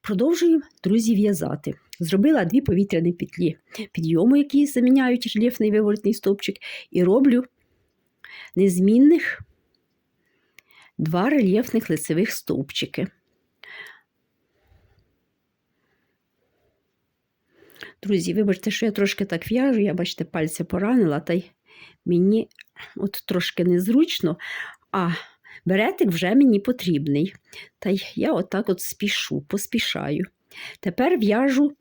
Продовжую, друзі, в'язати. Зробила дві повітряні петлі підйому, які заміняють рельєфний виворотний стовпчик, і роблю незмінних два рельєфних лицевих стовпчики. Друзі, вибачте, що я трошки так в'яжу, я, бачите, пальця поранила, та й мені от трошки незручно, а беретик вже мені потрібний. Та й я отак от спішу, поспішаю. Тепер в'яжу,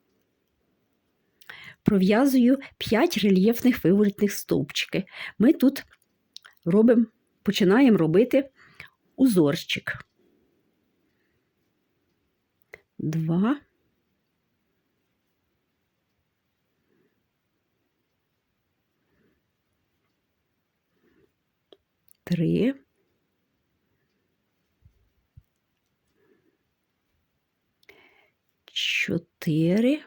пров'язую 5 рельєфних виворотних стовпчики. Ми тут робимо, починаємо робити узорчик. Два. Три. Чотири.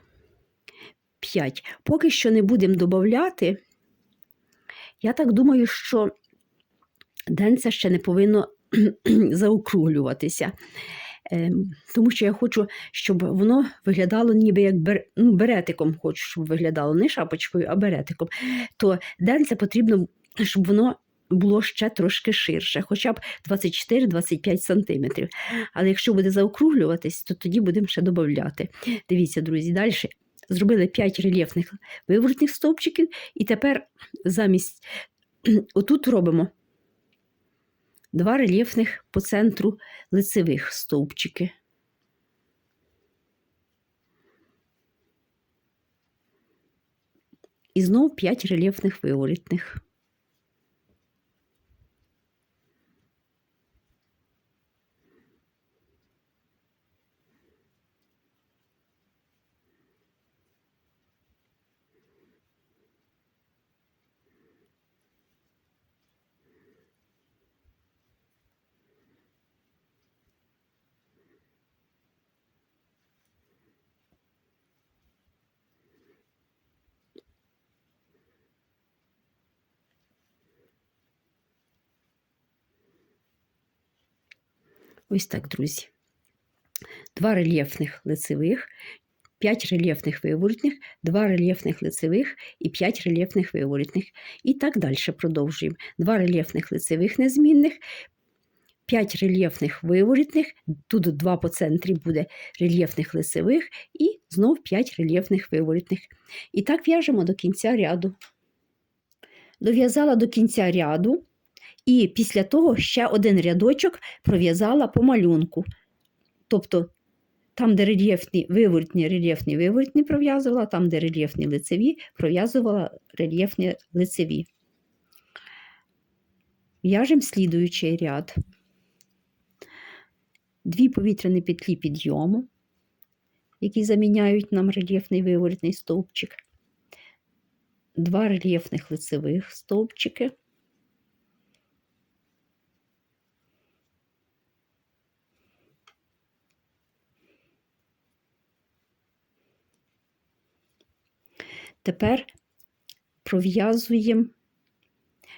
П'ять. Поки що не будемо додати. Я так думаю, що денце ще не повинно заокруглюватися. Ем, Тому що я хочу, щоб воно виглядало ніби як бер... ну, беретиком, хочу, щоб виглядало не шапочкою, а беретиком. То денце потрібно, щоб воно було ще трошки ширше, хоча б 24-25 см. Але якщо буде заокруглюватись, то тоді будемо ще додати. Дивіться, друзі, далі. Зробили 5 рельєфних виворотних стовпчиків, і тепер замість отут робимо два рельєфних по центру лицевих стовпчики. І знов 5 рельєфних виворотних. Ось так, друзі. Два рельєфних лицевих, 5 рельєфних виворотних, 2 рельєфних лицевих і 5 рельєфних виворотних. І так далі продовжуємо. 2 рельєфних лицевих незмінних, 5 рельєфних виворотних, тут 2 по центрі буде рельєфних лицевих, і знов 5 рельєфних виворотних. І так в'яжемо до кінця ряду. Дов'язала до кінця ряду. І після того ще один рядочок пров'язала по малюнку. Тобто, там, де рельєфні виворотні, рельєфні виворотні пров'язувала, там, де рельєфні лицеві, пров'язувала рельєфні лицеві. В'яжемо слідуючий ряд. Дві повітряні петлі підйому, які заміняють нам рельєфний виворотний стовпчик, два рельєфних лицевих стовпчики. Тепер пров'язуємо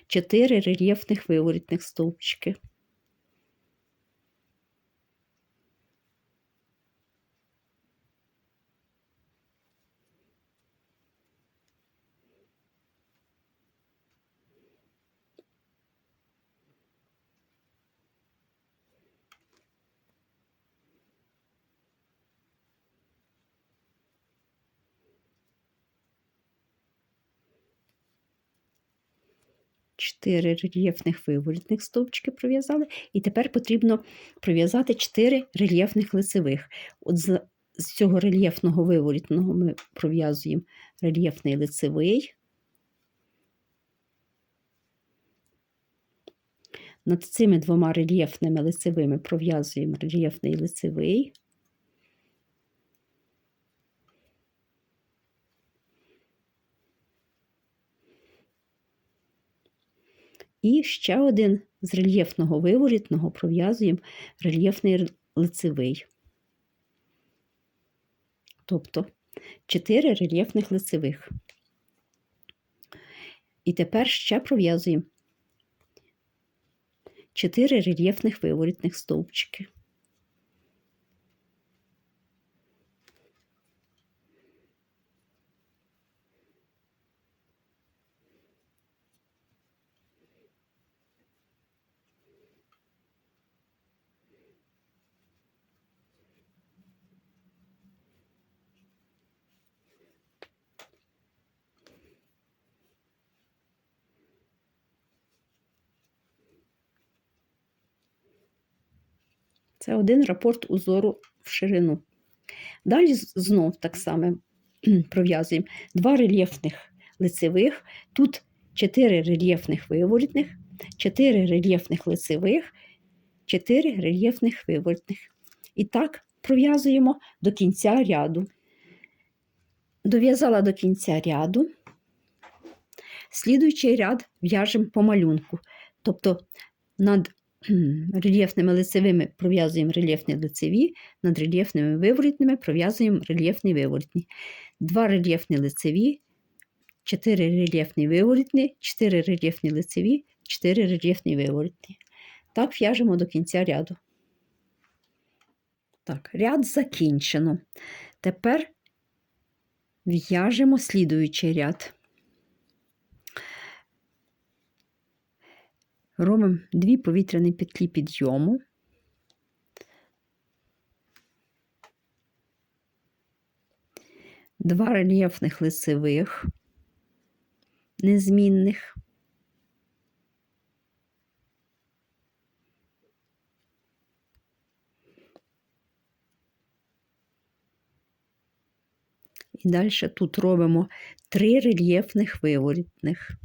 4 рельєфних виворітних стовпчики. 4 рельєфних виворітних стовпчики пров'язали, і тепер потрібно пров'язати 4 рельєфних лицевих. От з, з цього рельєфного виворітного ми пров'язуємо рельєфний лицевий. Над цими двома рельєфними лицевими пров'язуємо рельєфний лицевий. І ще один з рельєфного виворітного пров'язуємо рельєфний лицевий. Тобто 4 рельєфних лицевих. І тепер ще пров'язуємо 4 рельєфних виворітних стовпчики. Це один рапорт узору в ширину. Далі знов так само пров'язуємо два рельєфних лицевих, тут 4 рельєфних виворітних, 4 рельєфних лицевих, 4 рельєфних виворітних. І так пров'язуємо до кінця ряду. Дов'язала до кінця ряду. Слідуючий ряд в'яжемо по малюнку. Тобто над рельєфними лицевими пров'язуємо рельєфні лицеві, над рельєфними виворітними пров'язуємо рельєфні виворітні. Два рельєфні лицеві, 4 рельєфні виворітні, 4 рельєфні лицеві, 4 рельєфні виворітні. Так в'яжемо до кінця ряду. Так, ряд закінчено. Тепер в'яжемо слідуючий ряд. Робимо дві повітряні петлі підйому. Два рельєфних лицевих, незмінних. І далі тут робимо три рельєфних виворітних.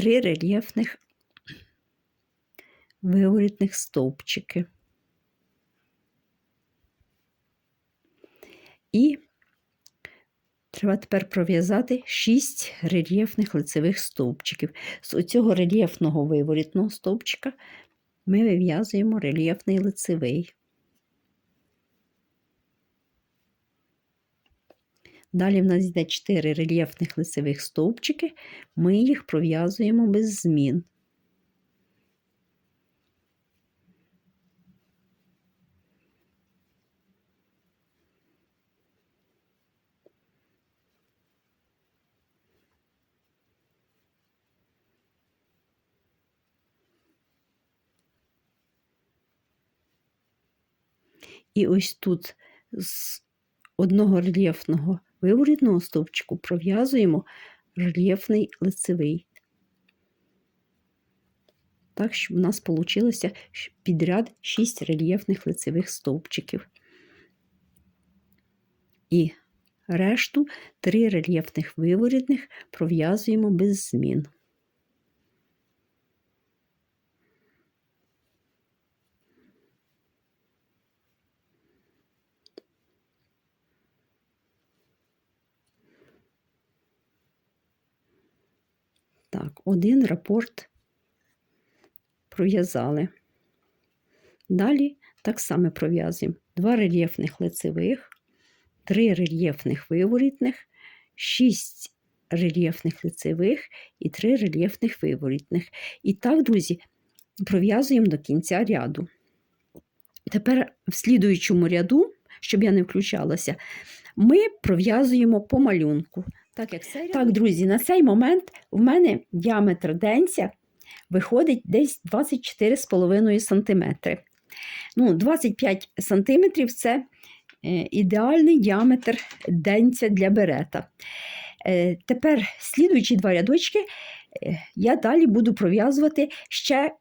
Три рельєфних виворітних стовпчики. І треба тепер пров'язати 6 рельєфних лицевих стовпчиків. З оцього рельєфного виворітного стовпчика ми вив'язуємо рельєфний лицевий. Далі в нас йде 4 рельєфних лицевих стовпчики, ми їх пров'язуємо без змін. І ось тут з одного рельєфного виворітного стовпчику пров'язуємо рельєфний лицевий. Так, щоб у нас вийшло підряд 6 рельєфних лицевих стовпчиків. І решту 3 рельєфних виворітних пров'язуємо без змін. Так, один рапорт пров'язали. Далі так само пров'язуємо два рельєфних лицевих, три рельєфних виворітних, шість рельєфних лицевих і три рельєфних виворітних. І так, друзі, пров'язуємо до кінця ряду. Тепер в слідуючому ряду, щоб я не включалася, ми пров'язуємо по малюнку. Так, друзі, на цей момент в мене діаметр денця виходить десь 24,5 см. Ну, 25 см це е, ідеальний діаметр денця для берета. Е, Тепер слідуючі два рядочки Е, Я далі буду пров'язувати ще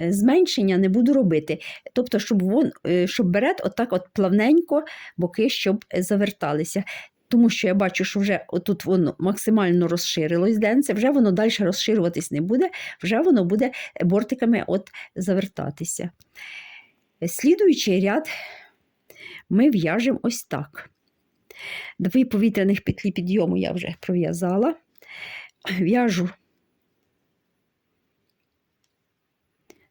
зменшення не буду робити. Тобто, щоб, вон, щоб берет отак от плавненько боки, щоб заверталися. Тому що я бачу, що вже отут воно максимально розширилось денце, вже воно далі розширюватись не буде, вже воно буде бортиками от завертатися. Слідуючий ряд ми в'яжемо ось так. Дві повітряних петлі підйому я вже пров'язала. В'яжу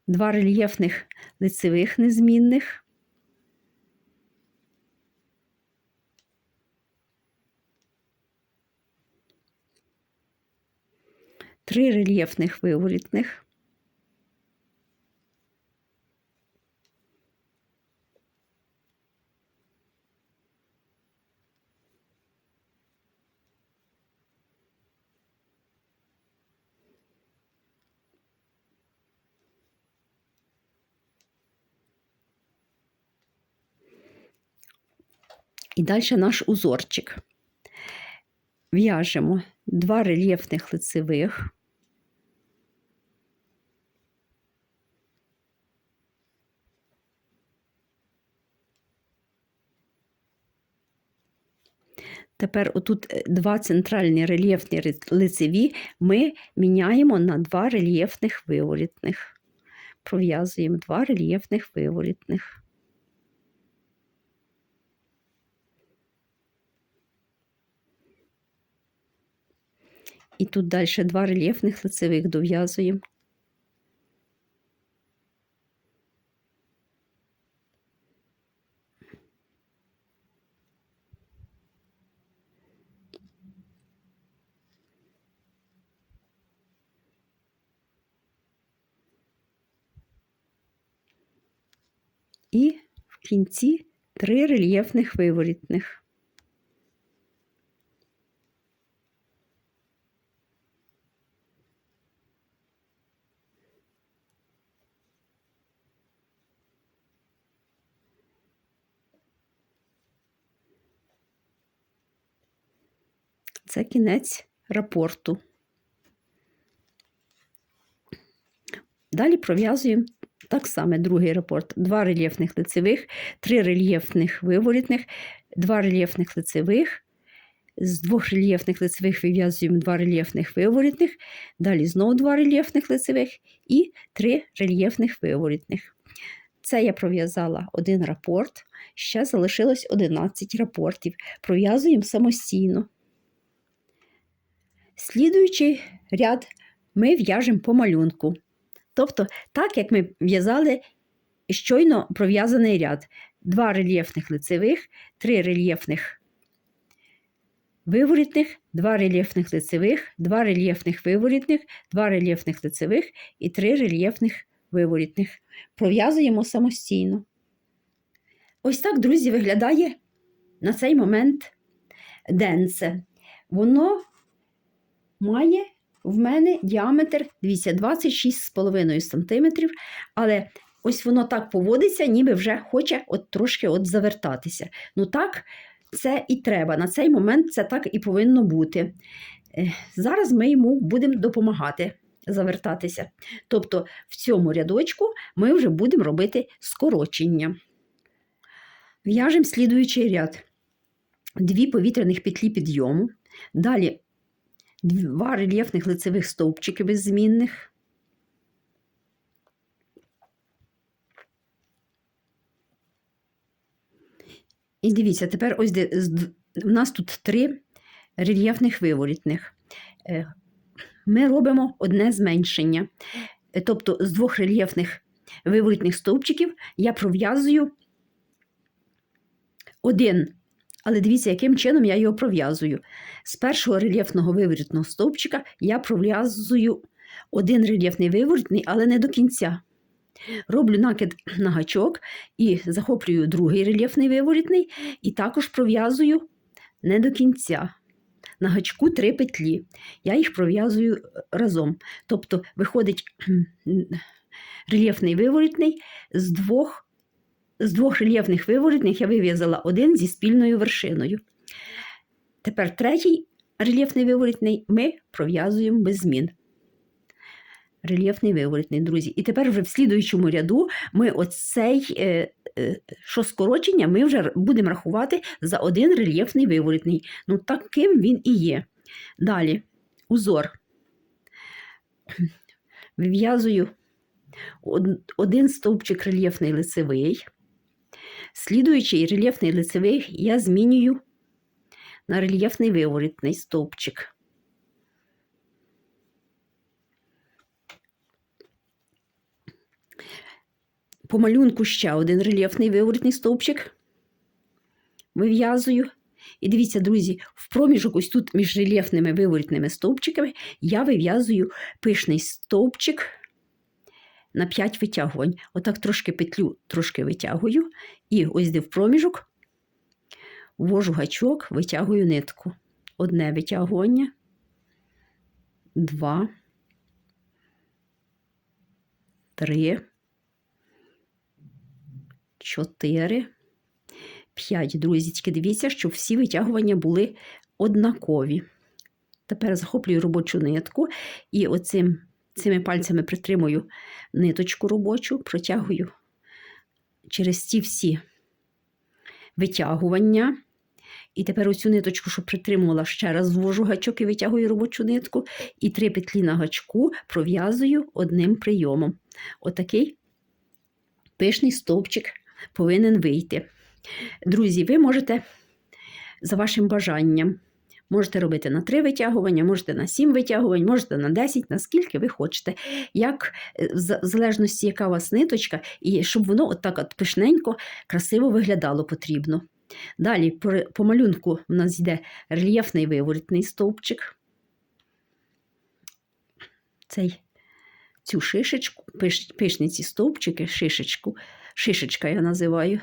два рельєфних лицевих незмінних. Три рельєфних виворітних. І далі наш узорчик. В'яжемо два рельєфних лицевих. Тепер отут е, два центральні рельєфні лицеві ми міняємо на два рельєфних виворітних. Пров'язуємо два рельєфних виворітних. І тут далі два рельєфних лицевих дов'язуємо. І в кінці три рельєфних виворітних. Це кінець рапорту. Далі пров'язуємо так само другий рапорт. Два рельєфних лицевих, три рельєфних виворітних, два рельєфних лицевих. З двох рельєфних лицевих вив'язуємо два рельєфних виворітних, далі знову два рельєфних лицевих і три рельєфних виворітних. Це я пров'язала один рапорт, ще залишилось 11 рапортів. Пров'язуємо самостійно. Слідуючий ряд ми в'яжемо по малюнку. Тобто, так як ми в'язали щойно пров'язаний ряд: два рельєфних лицевих, три рельєфних виворітних, два рельєфних лицевих, два рельєфних виворітних, два рельєфних лицевих і три рельєфних виворітних. Пров'язуємо самостійно. Ось так, друзі, виглядає на цей момент денце. Воно має в мене діаметр, дивіться, 26,5 см, але ось воно так поводиться, ніби вже хоче от трошки от завертатися. Ну так, це і треба. На цей момент це так і повинно бути. Е, Зараз ми йому будемо допомагати завертатися. Тобто в цьому рядочку ми вже будемо робити скорочення. В'яжемо слідуючий ряд. Дві повітряних петлі підйому. Далі два рельєфних лицевих стовпчики беззмінних. І дивіться, тепер ось де, у нас тут три рельєфних виворітних. Е, Ми робимо одне зменшення. Е, Тобто з двох рельєфних виворітних стовпчиків я пров'язую один. Але дивіться, яким чином я його пров'язую. З першого рельєфного виворітного стовпчика я пров'язую один рельєфний виворітний, але не до кінця. Роблю накид на гачок і захоплюю другий рельєфний виворітний, і також пров'язую не до кінця. На гачку три петлі. Я їх пров'язую е, разом. Тобто виходить рельєфний виворітний з двох з двох рельєфних виворітних я вив'язала один зі спільною вершиною. Тепер третій рельєфний виворітний ми пров'язуємо без змін. рельєфний виворотний, друзі. І тепер вже в слідуючому ряду ми оцей, е, е, що скорочення, ми вже будемо рахувати за один рельєфний виворотний. Ну, таким він і є. Далі узор. Вив'язую один стовпчик рельєфний лицевий. Слідуючий рельєфний лицевий я змінюю на рельєфний виворотний стовпчик. По малюнку ще один рельєфний виворотний стовпчик. Вив'язую. І дивіться, друзі, в проміжок, ось тут між рельєфними виворотними стовпчиками, я вив'язую пишний стовпчик на 5 витягувань. Отак трошки петлю трошки витягую. І ось де в проміжок ввожу гачок, витягую нитку. Одне витягування, два, три, чотири, п'ять. Друзі, тільки дивіться, щоб всі витягування були однакові. Тепер захоплюю робочу нитку і оцим, цими пальцями притримую ниточку робочу, протягую через ці всі витягування. І тепер оцю ниточку, що притримувала, ще раз звожу гачок і витягую робочу нитку. І три петлі на гачку пров'язую одним прийомом. Отакий пишний стовпчик повинен вийти. Друзі, ви можете за вашим бажанням. Можете робити на 3 витягування, можете на 7 витягувань, можете на 10, наскільки ви хочете. Як, е, в залежності, яка у вас ниточка, і щоб воно от так от пишненько, красиво виглядало потрібно. Далі по, малюнку в нас йде рельєфний виворотний стовпчик. Цей, цю шишечку, пиш, пишні ці стовпчики, шишечку, шишечка я називаю,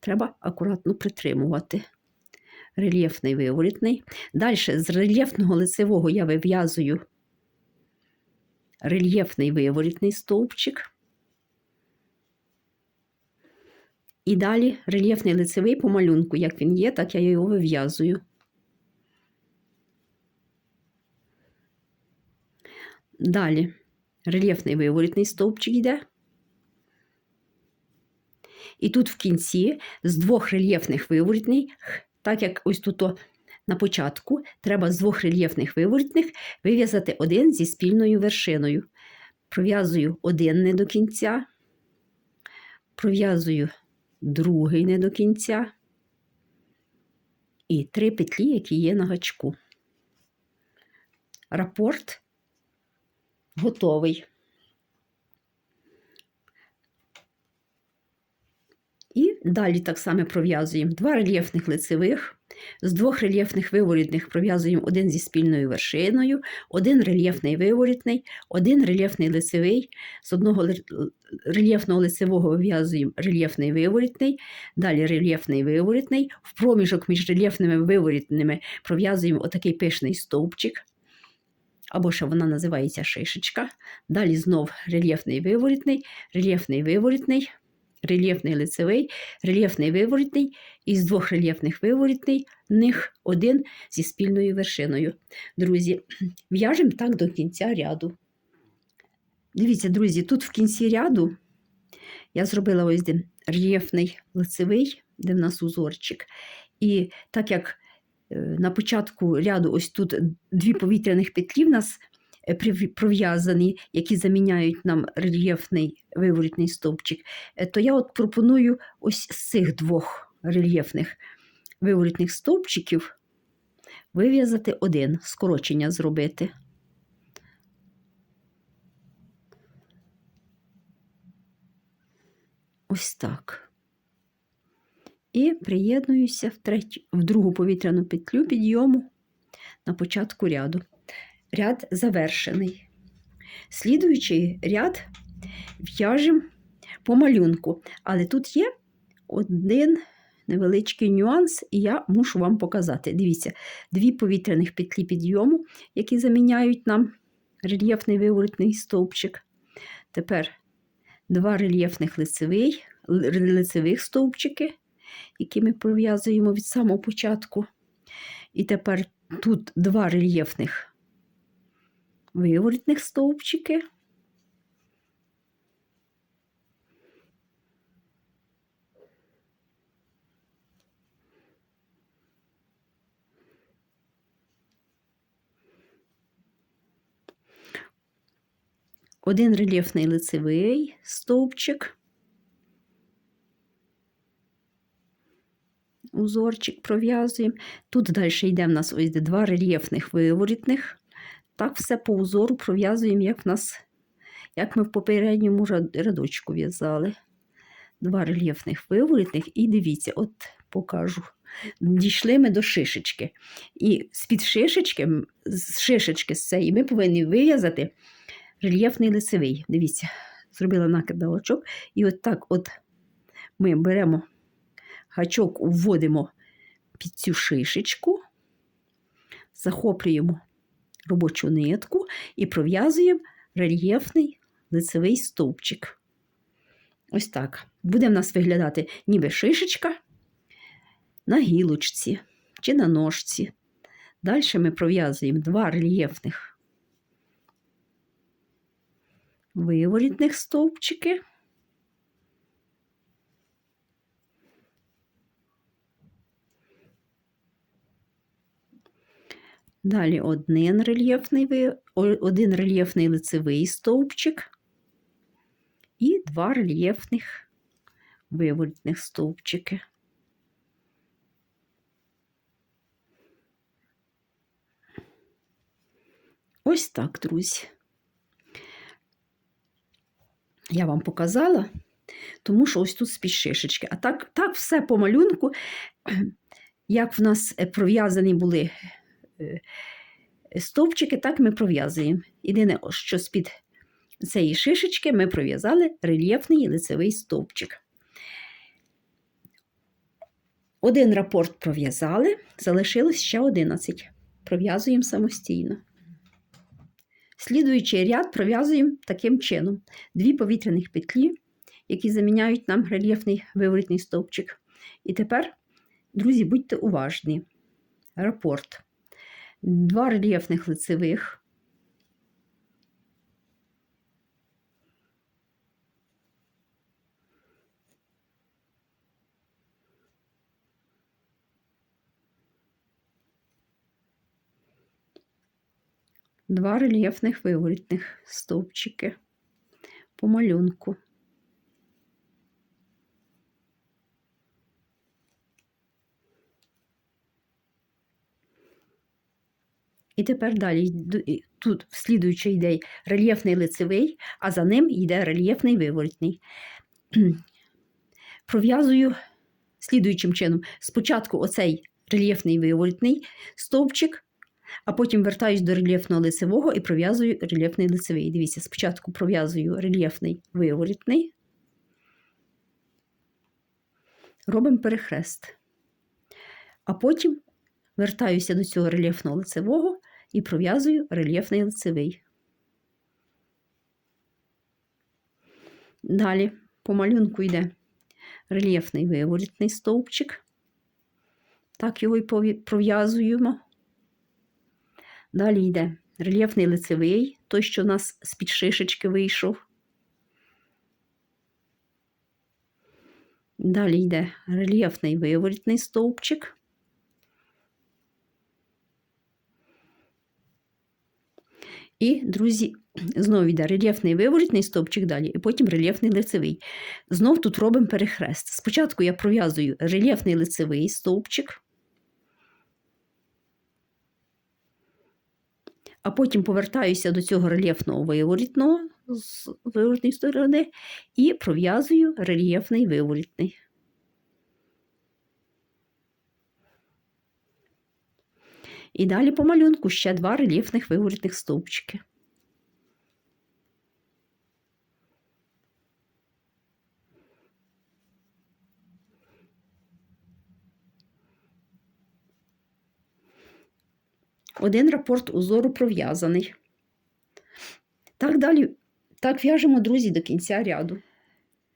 треба акуратно притримувати. Рельєфний виворотний. Далі з рельєфного лицевого я вив'язую рельєфний виворотний стовпчик. І далі рельєфний лицевий по малюнку, як він є, так я його вив'язую. Далі рельєфний виворотний стовпчик йде. І тут в кінці з двох рельєфних виворотних, так як ось тут на початку, треба з двох рельєфних виворотних вив'язати один зі спільною вершиною. Пров'язую один не до кінця, пров'язую другий не до кінця і три петлі, які є на гачку. Рапорт готовий. І далі так само пров'язуємо два рельєфних лицевих, з двох рельєфних виворітних пров'язуємо один зі спільною вершиною, один рельєфний виворітний, один рельєфний лицевий, з одного рельєфного лицевого вив'язуємо рельєфний виворітний, далі рельєфний виворітний, в проміжок між рельєфними виворітними пров'язуємо отакий пишний стовпчик, або ще вона називається шишечка. Далі знов рельєфний виворітний, рельєфний виворітний, рельєфний лицевий, рельєфний виворітний, і з двох рельєфних виворітний них один зі спільною вершиною. Друзі, в'яжемо так до кінця ряду. Дивіться, друзі, тут в кінці ряду я зробила ось де рельєфний лицевий, де в нас узорчик. І так як е, на початку ряду ось тут дві повітряних петлі в нас пров'язані, які заміняють нам рельєфний виворітний стовпчик, е, то я от пропоную ось з цих двох рельєфних виворітних стовпчиків вив'язати один, скорочення зробити. Ось так. І приєднуюся в, третю, в другу повітряну петлю підйому на початку ряду. Ряд завершений. Слідуючий ряд в'яжемо по малюнку, але тут є один невеличкий нюанс, і я мушу вам показати. Дивіться, дві повітряних петлі підйому, які заміняють нам рельєфний виворотний стовпчик. Тепер два рельєфних лицевий, лицевих стовпчики, які ми пров'язуємо від самого початку. І тепер тут два рельєфних виворітних стовпчики. Один рельєфний лицевий стовпчик, узорчик пров'язуємо. Тут далі йде в нас ось два рельєфних виворітних. Так все по узору пров'язуємо, як в нас, як ми в попередньому рядочку в'язали. Два рельєфних виворітних. І дивіться, от покажу. Дійшли ми до шишечки. І з-під шишечки, з шишечки з цієї, ми повинні вив'язати рельєфний лицевий. Дивіться, зробила накид. І от так от ми беремо гачок, вводимо під цю шишечку, захоплюємо робочу нитку і пров'язуємо рельєфний лицевий стовпчик. Ось так. Буде в нас виглядати ніби шишечка на гілочці чи на ножці. Далі ми пров'язуємо два рельєфних виворітних стовпчики. Далі один рельєфний один рельєфний лицевий стовпчик і два рельєфних виворітних стовпчики. Ось так, друзі. Я вам показала, тому що ось тут з-під шишечки. А так, так все по малюнку, як в нас пров'язані були е, стовпчики, так ми пров'язуємо. Єдине, що з-під цієї шишечки ми пров'язали рельєфний лицевий стовпчик. Один рапорт пров'язали, залишилось ще 11. Пров'язуємо самостійно. Слідуючий ряд пров'язуємо таким чином: дві повітряних петлі, які заміняють нам рельєфний виворітний стовпчик. І тепер, друзі, будьте уважні. Рапорт. Два рельєфних лицевих. Два рельєфних виворітних стовпчики по малюнку. І тепер далі тут слідуючий йде рельєфний лицевий, а за ним йде рельєфний виворотний. Пров'язую слідуючим чином: спочатку оцей рельєфний виворотний стовпчик, а потім вертаюсь до рельєфного лицевого і пров'язую рельєфний лицевий. Дивіться, спочатку пров'язую рельєфний виворотний, робимо перехрест. А потім вертаюся до цього рельєфного лицевого і пров'язую рельєфний лицевий. Далі по малюнку йде рельєфний виворітний стовпчик. Так його і пров'язуємо. Далі йде рельєфний лицевий, той, що у нас з-під шишечки вийшов. Далі йде рельєфний виворітний стовпчик. І, друзі, знову йде рельєфний виворітний стовпчик далі, і потім рельєфний лицевий. Знов тут робимо перехрест. Спочатку я пров'язую рельєфний лицевий стовпчик, а потім повертаюся до цього рельєфного виворітного з виворітної сторони і пров'язую рельєфний виворітний. І далі по малюнку ще два рельєфних виворітних стовпчики. Один рапорт узору пров'язаний. Так далі, так в'яжемо, друзі, до кінця ряду.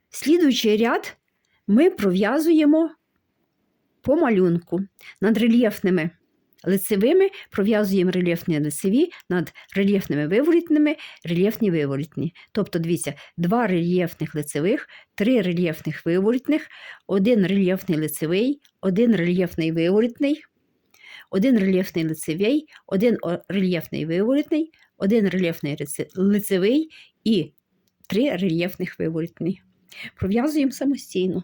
Слідуючий ряд ми пров'язуємо по малюнку над рельєфними лицевими пров'язуємо рельєфні лицеві над рельєфними виворітними, рельєфні виворітні. Тобто, дивіться, два рельєфних лицевих, три рельєфних виворітних, один рельєфний лицевий, один рельєфний виворітний, один рельєфний лицевий, один рельєфний виворітний, один рельєфний лицевий і три рельєфних виворітні. Пров'язуємо самостійно.